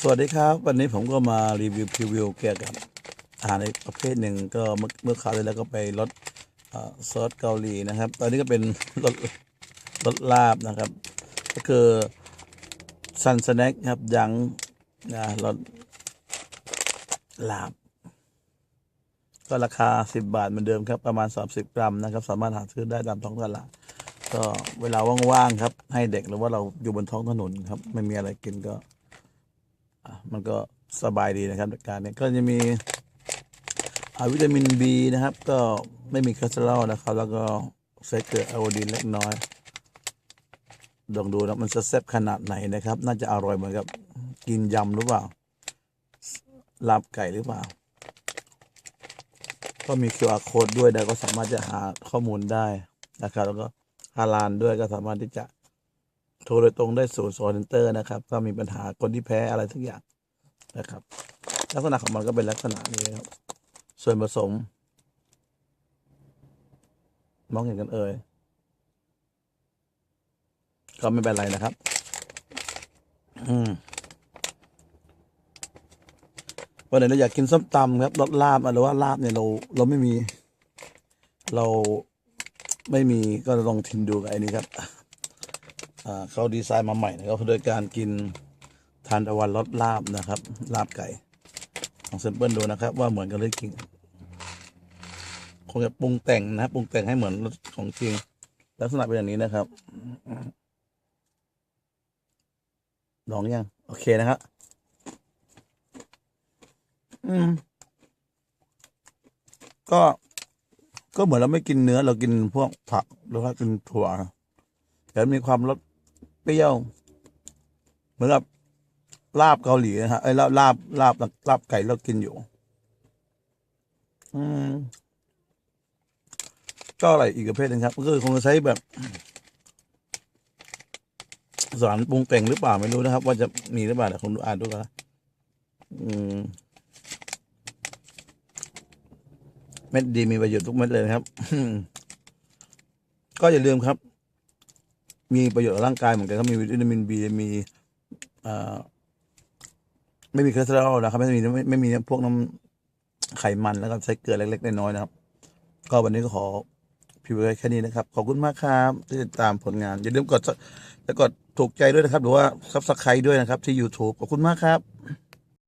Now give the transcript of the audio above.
สวัสดีครับ วันนี้ผมก็มารีวิวพรีวิวเกี่ยวกับอาหารในประเภทหนึ่งก็เมื่อเมื่อคราวที่แล้วก็ไปรสซอสเกาหลีนะครับ ตอนนี้ก็เป็นรสรสลาบนะครับ ก็คือซันสแน็คครับยังนะรสลาบ ก็ราคา 10 บาทเหมือนเดิมครับ ประมาณ 30 กรัมนะครับ สามารถหาซื้อได้ตามท้องตลาดก็เวลาว่างๆครับ ให้เด็กหรือว่าเราอยู่บนท้องถนนครับ ไม่มีอะไรกินก็ มันก็สบายดีนะครับการนี้ก็จะมีอวิตามิน B นะครับ ก็ไม่มีคอเลสเตอรอลนะครับ แล้วก็ใส่เกลือไอโอดีนเล็กน้อยลองดูนะมันจะแซ่บขนาดไหนนะครับ น่าจะอร่อยเหมือนกับกินยำหรือเปล่าลาบไก่หรือเปล่า ก็มี QR code ด้วยนะก็สามารถจะหาข้อมูลได้นะครับ แล้วก็ฮาลานด้วยก็สามารถที่จะโทรโดยตรงได้ศูนย์โซนเซ็นเตอร์นะครับถ้ามีปัญหาคนที่แพ้อะไรทุกอย่าง นะครับ ลักษณะของมันก็เป็นลักษณะนี้ครับ ส่วนผสม มองเห็นกันเอ่ยก็ไม่เป็นไรนะครับ อืมวันไหนเราอยากกินส้มตำครับรสลาบหรือว่าลาบเนี่ยเรา เราไม่มี เราไม่มีก็ลองทิมดูกับไอ้นี้ครับ อ่าเขาดีไซน์มาใหม่นะครับโดยการกิน ทานตะวันรสลาบนะครับ ลาบไก่ลองเซมเปิลดูนะครับ ว่าเหมือนกันหรือจริงคงจะปรุงแต่งนะปรุงแต่งให้เหมือนรสของจริง ลักษณะเป็นอย่างนี้นะครับลองยัง โอเคนะครับอืม ก็ก็เหมือนเราไม่กินเนื้อเรากินพวกผักหรือว่ากินถั่วแต่มีความรสเปรี้ยว เหมือนกับ ลาบเกาหลีนะฮะไอ้ลาบลาบลาบลาบไก่เรากินอยู่ อืมก็อะไรอีกประเภทนึงครับ ก็คือคงจะใช้แบบสารปรุงแต่งหรือเปล่าไม่รู้นะครับ ว่าจะมีหรือเปล่าเดี๋ยวผมดูอ่านดูกันนะอืมเม็ดดีมีประโยชน์ทุกเม็ดเลยนะครับ ก็อย่าลืมครับ มีประโยชน์ต่อร่างกายเหมือนกันครับมีวิตามินบีมีอ่อ ไม่มีคอเลสเตอรอลนะครับ ไม่มีไม่ไม่มีพวกน้ำไขมันแล้วก็ใช้เกลือเล็ก ๆ น้อยๆนะครับ ก็วันนี้ก็ขอพิมพ์ไว้แค่นี้นะครับ ขอบคุณมากครับที่ติดตามผลงาน อย่าลืมกดแล้วกดถูกใจด้วยนะครับ หรือว่าซับสไครต์ด้วยนะครับที่ YouTube ขอบคุณมากครับ